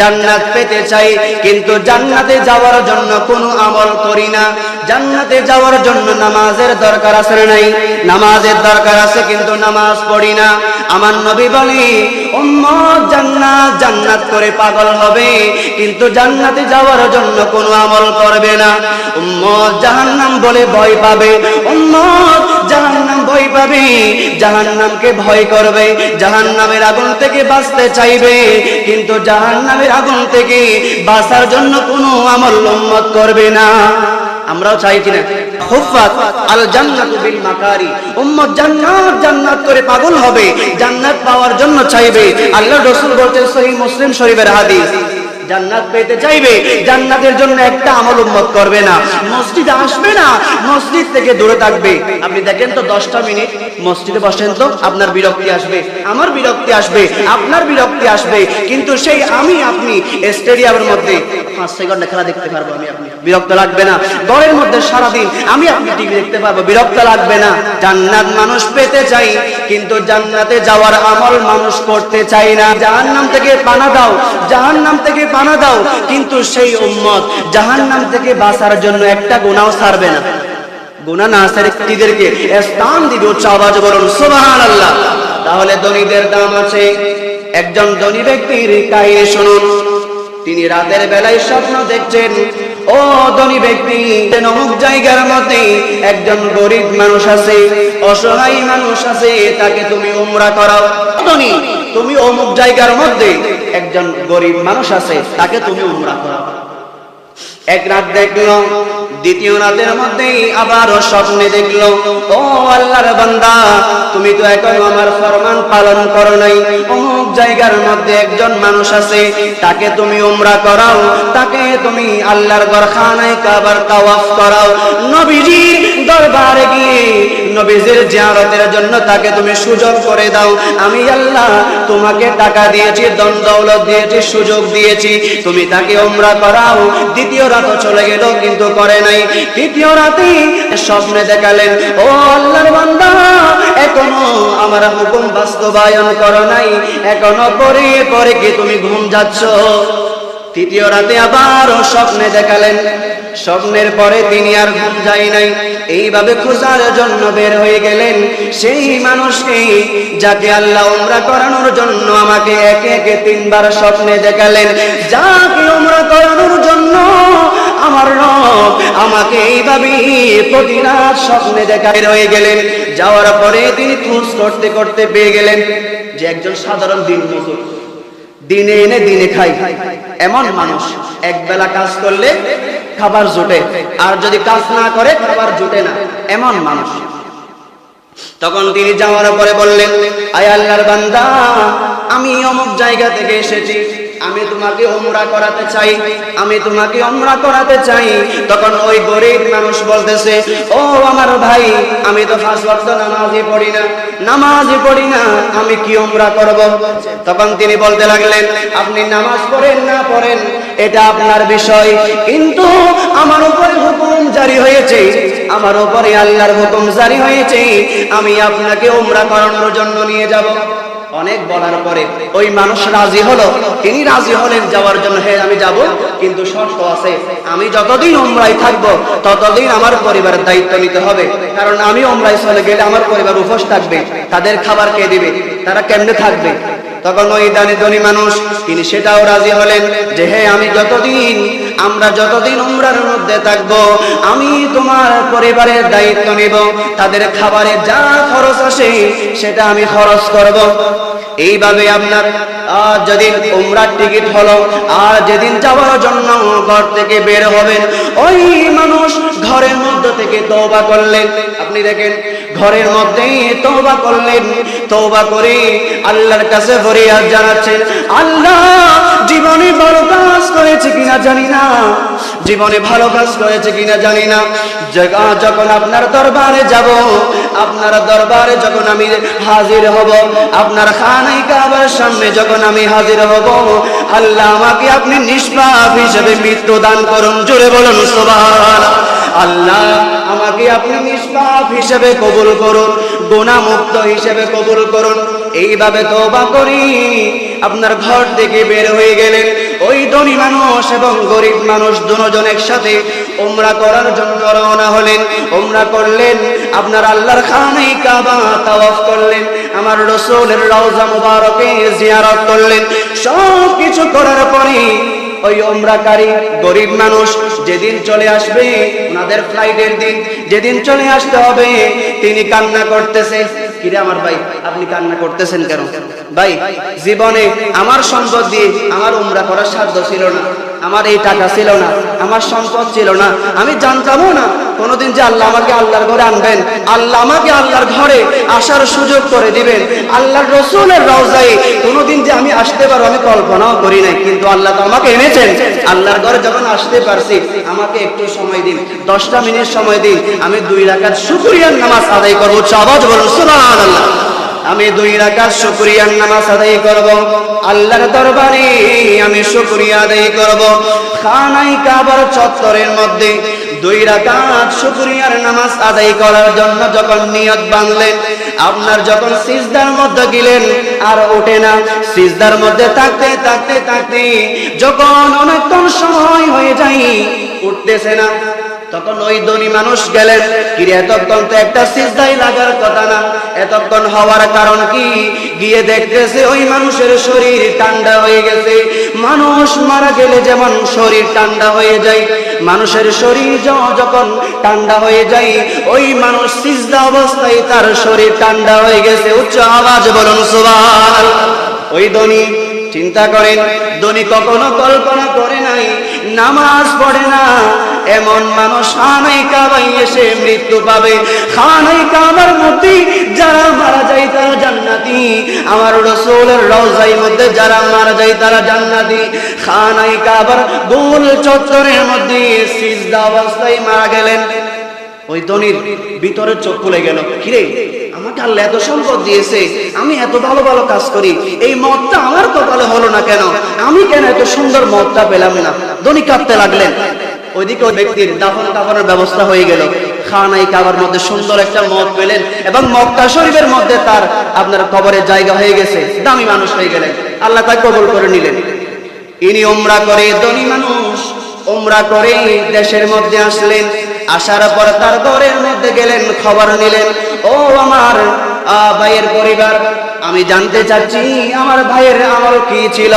জান্নাত পেতে চাই, কিন্তু জান্নাতে যাওয়ার জন্য কোনো আমল করি না। জান্নাতে যাওয়ার জন্য নামাজের দরকার আছে নাই? নামাজের দরকার আছে, কিন্তু নামাজ পড়ি না। আমার নবী বলি, উম্মত, জান্নাত জান্নাত করে পাগল হবে, কিন্তু জান্নাতে যাওয়ার জন্য কোনো আমল করবে না। উম্মত জাহান্নাম বলে ভয় পাবে। উম্মত জাহান্নাম ভয় পাবে, জাহান্নামকে ভয় করবে, জাহান্নামের আগুন থেকে বাঁচতে চাইবে। কিন্তু জাহান্নামের আগুন থেকে বাঁচার জন্য কোনো আমল উম্মত করবে না। আমরাও চাই কিনা? হুফাত আল জান্নাতু বিল মাকারি উম্মত জান্নাত জান্নাত করে পাগল হবে, জান্নাত পাওয়ার জন্য চাইবে। আল্লাহ রাসূল বলছেন সহিহ মুসলিম শরীফের হাদিস। জান্নাত পেতে চাইবে, জান্নাতের জন্য একটা আমল উম্মত করবে না। মসজিদে আসবে না, মসজিদ থেকে দূরে থাকবে। আপনি দেখেন তো দশটা মিনিট মসজিদে বসেন তো, আপনার বিরক্তি আসবে, আমার বিরক্তি আসবে, আপনার বিরক্তি আসবে, কিন্তু সেই আমি, আপনি স্টেডিয়ামের মধ্যে পাঁচ সেকেন্ডে খেলা দেখতে পারব আমি, আপনি। বিরক্ত লাগবে না। ঘরের মধ্যে সারাদিন আমি, আপনি টিভি দেখতে পারব, বিরক্ত লাগবে না। জান্নাত মানুষ পেতে চাই, কিন্তু জান্নাতে যাওয়ার আমল মানুষ করতে চাই না। জাহান্নাম থেকে পানা দাও, জাহান্নাম থেকে পানা দাও, কিন্তু সেই উম্মত জাহান্নাম থেকে বাঁচার জন্য একটা গুনাও ছাড়বে না। গুনাহ না ছাড়ে ব্যক্তিদেরকে স্থান দিবে উচ্চ আওয়াজ বলুন, সুবহানাল্লাহ। তাহলে ধনীদের দাম আছে। একজন ধনী ব্যক্তির কাহিনী শুনুন। তিনি রাতের বেলায় স্বপ্ন দেখছেন, ও ধনী ব্যক্তি, যেন অমুক জায়গার মধ্যে একজন গরিব মানুষ আছে, অসহায় মানুষ আছে, তাকে তুমি উমরা করাও। ধনী তুমি অমুক জায়গার মধ্যে একজন গরিব মানুষ আছে, তাকে তুমি উমরা করো। এক রাত দেখল, দ্বিতীয় রাতের মধ্যেই আবারও স্বপ্নে দেখল, ও আল্লাহর বান্দা, তুমি তো এখন আমার ফরমান পালন করো নাই। অমুক জায়গার মধ্যে একজন মানুষ আছে, তাকে তুমি উমরা করাও, তাকে তুমি আল্লাহর গরখানায় কাবার তাওয়াফ করাও। নবীজির দরবারে গিয়ে নবীজির জিয়ারতের জন্য তাকে তুমি সুযোগ করে দাও। আমি আল্লাহ তোমাকে টাকা দিয়েছি দন দৌলত দিয়েছি, সুযোগ দিয়েছি। তুমি তাকে উমরা করাও। দ্বিতীয় রাত চলে গেল, কিন্তু করে নাই। তৃতীয় রাতে স্বপ্নে দেখালেন, ও আল্লাহর বান্দা এখনও আমার হুকুম বাস্তবায়ন করো নাই। এখনও পরে পরে কি তুমি ঘুম যাচ্ছ? তৃতীয় রাতে আবার স্বপ্নে দেখালেন। স্বপ্নের পরে তিনি আর ঘুম যায় নাই। এইভাবে খোঁজার জন্য বের হয়ে গেলেন। সেই মানুষকে যাকে আল্লাহ উমরা করানোর জন্য আমাকে একে একে তিনবার স্বপ্নে দেখালেন। যাকে উমরা জন্য আমার আমাকে এইভাবে প্রতিরাত স্বপ্নে দেখায় রয়ে গেলেন। যাওয়ার পরে তিনি খোঁজ করতে করতে পেয়ে গেলেন যে একজন সাধারণ দিন দিনে এনে দিনে খাই এমন মানুষ এক বেলা কাজ করলে খাবার জোটে, আর যদি কাজ না করে, খাবার জোটে না। এমন মানুষ। তখন তিনি যাওয়ার পরে বললেন, আয় বান্দা, আমি অমুক জায়গা থেকে এসেছি। আমি তোমাকে ওমরা করাতে চাই, আমি তোমাকে ওমরা করাতে চাই। তখন ওই গরিব মানুষ বলতেছে, ও আমার ভাই, আমি তো পাঁচ ওয়াক্ত নামাজই পড়ি না, নামাজই পড়ি না, আমি কি ওমরা করব? তখন তিনি বলতে লাগলেন, আপনি নামাজ পড়েন না পড়েন, এটা আপনার বিষয়, কিন্তু আমার উপরে হুকুম জারি হয়েছে, আমার উপরে আল্লাহর হুকুম জারি হয়েছে, আমি আপনাকে উমরা করানোর জন্য নিয়ে যাব। অনেক বলার পরে ওই মানুষ রাজি হলো। তিনি রাজি হলেন যাওয়ার জন্য হ্যাঁ আমি যাব। কিন্তু শর্ত আছে, আমি যতদিন ওমরাই থাকব, ততদিন আমার পরিবারের দায়িত্ব নিতে হবে। কারণ আমি ওমরাই চলে গেলে আমার পরিবার উপোস থাকবে। তাদের খাবার কে দিবে? তারা কেমনে থাকবে? তখন ওই দানি ধনী মানুষ, তিনি সেটাও রাজি হলেন যে, হে, আমি যতদিন, আমরা যতদিন উমরার মধ্যে থাকব, আমি তোমার পরিবারের দায়িত্ব নেব, তাদের খাবারে যা খরচ আসে, সেটা আমি খরচ করব। এইভাবে আপনার আর যেদিন উমরার টিকিট হলো আর যেদিন যাওয়ার জন্য ঘর থেকে বের হবেন, ওই মানুষ ঘরের মধ্যে থেকে তওবা করলেন। আপনি দেখেন ঘরের মধ্যেই তওবা করলেন। তওবা করে আল্লাহর কাছে ফরিয়াদ জানাচ্ছেন, আল্লাহ, জীবনে ভালো কাজ করেছে কিনা জানি না। জীবনে ভালো কাজ করেছে কিনা জানি না। যখন- আপনার দরবারে যাব, আপনার দরবারে যখন আমি হাজির হব, আপনার খানাই কাবার সামনে যখন আমি হাজির হব, আল্লাহ আমাকে আপনি নিষ্পাপ হিসেবে মৃত্যু দান করুন। জোরে বলুন সুবহান আল্লাহ, আমাকে আপনি নিষ্পাপ হিসেবে কবুল করুন, গুণামুক্ত হিসেবে কবুল করুন। এইভাবে তোবা করি, আপনার ঘর থেকে বের হয়ে গেলেন। ওই ধনী মানুষ এবং গরিব মানুষ দুজন একসাথে ওমরা করার জন্য রওনা হলেন। ওমরা করলেন, আপনার আল্লাহর খানে কাবা তাওয়াফ করলেন, আমার রসুলের রওজা মুবারকে জিয়ারত করলেন। সব কিছু করার পরে ওই ওমরাকারী গরিব মানুষ যেদিন চলে আসবে, ওনাদের ফ্লাইটের দিন, যেদিন চলে আসতে হবে, তিনি কান্না করতেছে। কিরে আমার ভাই, আপনি কান্না করতেছেন কেন? ভাই, জীবনে আমার সম্পদ দিয়ে আমার উমরা করার সাধ্য ছিল না। আমার এই টাকা ছিল না, আমার সম্পদ ছিল না। আমি জানতামও না, কোনোদিন যে আল্লাহ আমাকে আল্লাহর ঘরে আনবেন, আল্লাহ আমাকে আল্লাহর ঘরে আসার সুযোগ করে দিবেন। আল্লাহর রসুলের রওজায় কোনোদিন আসতে পারো, আমি কল্পনাও করি নাই, কিন্তু আল্লাহ তো আমাকে এনেছেন। আল্লাহর ঘরে যখন আসতে পারছি, আমাকে একটু সময় দিন, দশটা মিনিট সময় দিন, আমি দুই রাখার শুকরিয়ার নামাজ আদায় করব। আওয়াজ বলুন, সুবহানাল্লাহ। আমি দুই রাকাত শুকরিয়ার নামাজ আদায় করব। আল্লাহর দরবারে আমি শুকরিয়া আদায় করব। খানাই কাবার চত্বরের মধ্যে দুই রাকাত শুকরিয়ার নামাজ আদায় করার জন্য যখন নিয়ত বাঁধলেন, আপনার যখন সিজদার মধ্যে গেলেন, আর ওঠে না। সিজদার মধ্যে থাকতে থাকতে থাকতে যখন অনেকক্ষণ সময় হয়ে যায়, উঠতেছে না। তখন ওই ধনী মানুষ গেলেন, কিরে, এতক্ষণ তো একটা সিজদাই লাগার কথা না? এতক্ষণ হওয়ার কারণ কি? গিয়ে দেখতেছে ওই মানুষের শরীর ঠান্ডা হয়ে গেছে। মানুষ মারা গেলে যেমন শরীর ঠান্ডা হয়ে যায়, মানুষের শরীর যখন ঠান্ডা হয়ে যায়, ওই মানুষ সিজদা অবস্থায় তার শরীর ঠান্ডা হয়ে গেছে। উচ্চ আওয়াজ বলুন সুবহান ওই ধনী চিন্তা করেন, ধনী কখনো কল্পনা করে নাই, নামাজ পড়ে না এমন মানুষ খানাই কাবাই এসে মৃত্যু পাবে। খানাই কাবার মধ্যে যারা মারা যায় তারা জান্নাতি। আমার রসুলের রওজাই মধ্যে যারা মারা যায় তারা জান্নাতি। খানাই কাবার গোল চত্বরের মধ্যে সিজদা অবস্থায় মারা গেলেন। ওই ধনির ভিতরে চোখ খুলে গেল, কিরে, আমাকে আল্লাহ এত সম্পদ দিয়েছে, আমি এত ভালো ভালো কাজ করি, এই মদটা আমার কপালে হলো না কেন? আমি কেন এত সুন্দর মদটা পেলাম না? ধনী কাঁদতে লাগলেন। ওইদিকে ওই ব্যক্তির দাফন কাফনের ব্যবস্থা হয়ে গেল। খানাই কাবার মধ্যে সুন্দর একটা মদ পেলেন এবং মক্কা শরীফের মধ্যে তার আপনার কবরের জায়গা হয়ে গেছে। দামি মানুষ হয়ে গেলেন। আল্লাহ তাকে কবল করে নিলেন। ইনি ওমরা করে ধনী মানুষ ওমরা করে দেশের মধ্যে আসলেন। আসার পর তার ঘরের মধ্যে গেলেন, খবর নিলেন, ও আমার ভাইয়ের পরিবার, আমি জানতে চাচ্ছি, আমার ভাইয়ের আমল কি ছিল?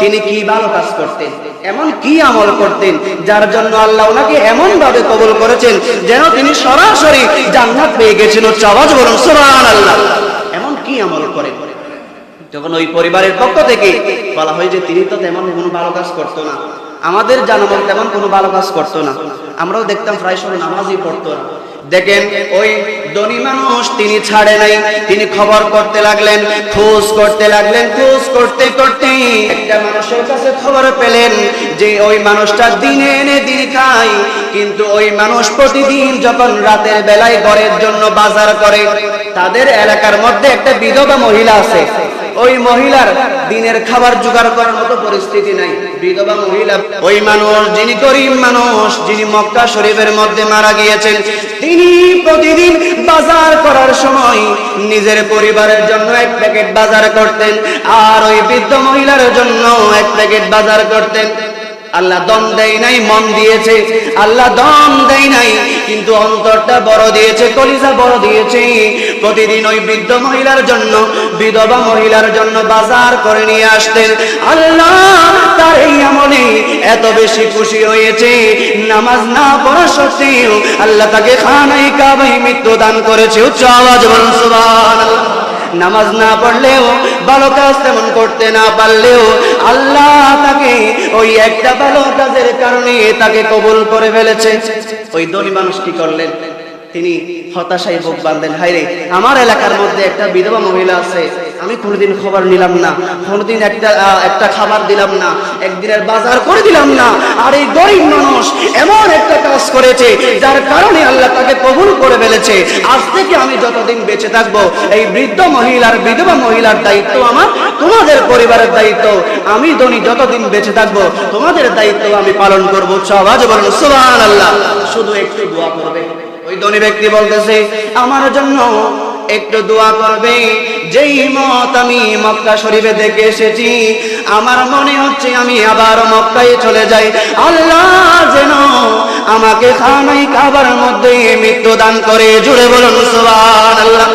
তিনি কি ভালো কাজ করতেন? এমন কি আমল করতেন? যার জন্য আল্লাহ ওনাকে এমন ভাবে কবুল করেছেন যেন তিনি সরাসরি জান্নাত পেয়ে গেছেন উচ্চ বলুন, সুবহানাল্লাহ। এমন কি আমল করেন? যখন ওই পরিবারের পক্ষ থেকে বলা হয় যে তিনি তো তেমন কোনো ভালো কাজ করতো না, আমাদের জানামত তেমন কোনো ভালো কাজ করতো না। আমরাও দেখতাম প্রায় সময় নামাজই পড়তো না। দেখেন, ওই ধনী মানুষ তিনি ছাড়ে নাই। তিনি খবর করতে লাগলেন, খোঁজ করতে লাগলেন, খোঁজ করতে করতে একটা মানুষের কাছে খবর পেলেন যে ওই মানুষটা দিনে এনে দিন খায়। কিন্তু ওই মানুষ প্রতিদিন যখন রাতের বেলায় ঘরের জন্য বাজার করে, তাদের এলাকার মধ্যে একটা বিধবা মহিলা আছে। ওই মহিলার দিনের খাবার জোগাড় করার মতো পরিস্থিতি নাই। বিধবা মহিলা, ওই মানুষ যিনি গরিব মানুষ, যিনি মক্কা শরীফের মধ্যে মারা গিয়েছেন, তিনি প্রতিদিন বাজার করার সময় নিজের পরিবারের জন্য এক প্যাকেট বাজার করতেন, আর ওই বৃদ্ধ মহিলার জন্য এক প্যাকেট বাজার করতেন। আল্লাহ দম দেয় নাই, মন দিয়েছে। আল্লাহ দম দেয় নাই, কিন্তু অন্তরটা বড় দিয়েছে, কলিজা বড় দিয়েছে। প্রতিদিন ওই বৃদ্ধ মহিলার জন্য, বিধবা মহিলার জন্য বাজার করে নিয়ে আসতেন। আল্লাহ তার এই আমলে এত বেশি খুশি হয়েছে। নামাজ না পড়া সত্ত্বেও আল্লাহ তাকে খানাই কাবাই মৃত্যু দান করেছে। উচ্চ আওয়াজ নামাজ না পড়লেও, ভালো কাজ তেমন করতে না পারলেও আল্লাহ তাকে ওই একটা ভালো কাজের কারণে তাকে কবুল করে ফেলেছে। ওই ধনী মানুষ কি করলেন? তিনি হতাশায় বুক বাঁধলেন হাইরে আমার এলাকার মধ্যে একটা বিধবা মহিলা আছে, আমি কোনোদিন খবর নিলাম না, কোনোদিন একটা একটা খাবার দিলাম না, একদিনের বাজার করে দিলাম না, আর এই গরিব মানুষ এমন একটা কাজ করেছে, যার কারণে আল্লাহ তাকে কবুল করে ফেলেছে। আজ থেকে আমি যতদিন বেঁচে থাকব, এই বৃদ্ধ মহিলার, বিধবা মহিলার দায়িত্ব আমার, তোমাদের পরিবারের দায়িত্ব। আমি ধনী যতদিন বেঁচে থাকব, তোমাদের দায়িত্ব আমি পালন করব। আওয়াজ বলুন, সুবহানাল্লাহ। শুধু একটু দোয়া করবে। ওই ধনী ব্যক্তি বলতেছে, আমার জন্য একটু দোয়া করবে। যেই মত আমি মক্কা শরীফে দেখে এসেছি, আমার মনে হচ্ছে আমি আবার মক্কায় চলে যাই। আল্লাহ যেন আমাকে খানাই খাবার মধ্যে মৃত্যু দান করে। জুড়ে বলুন, সুবহানাল্লাহ।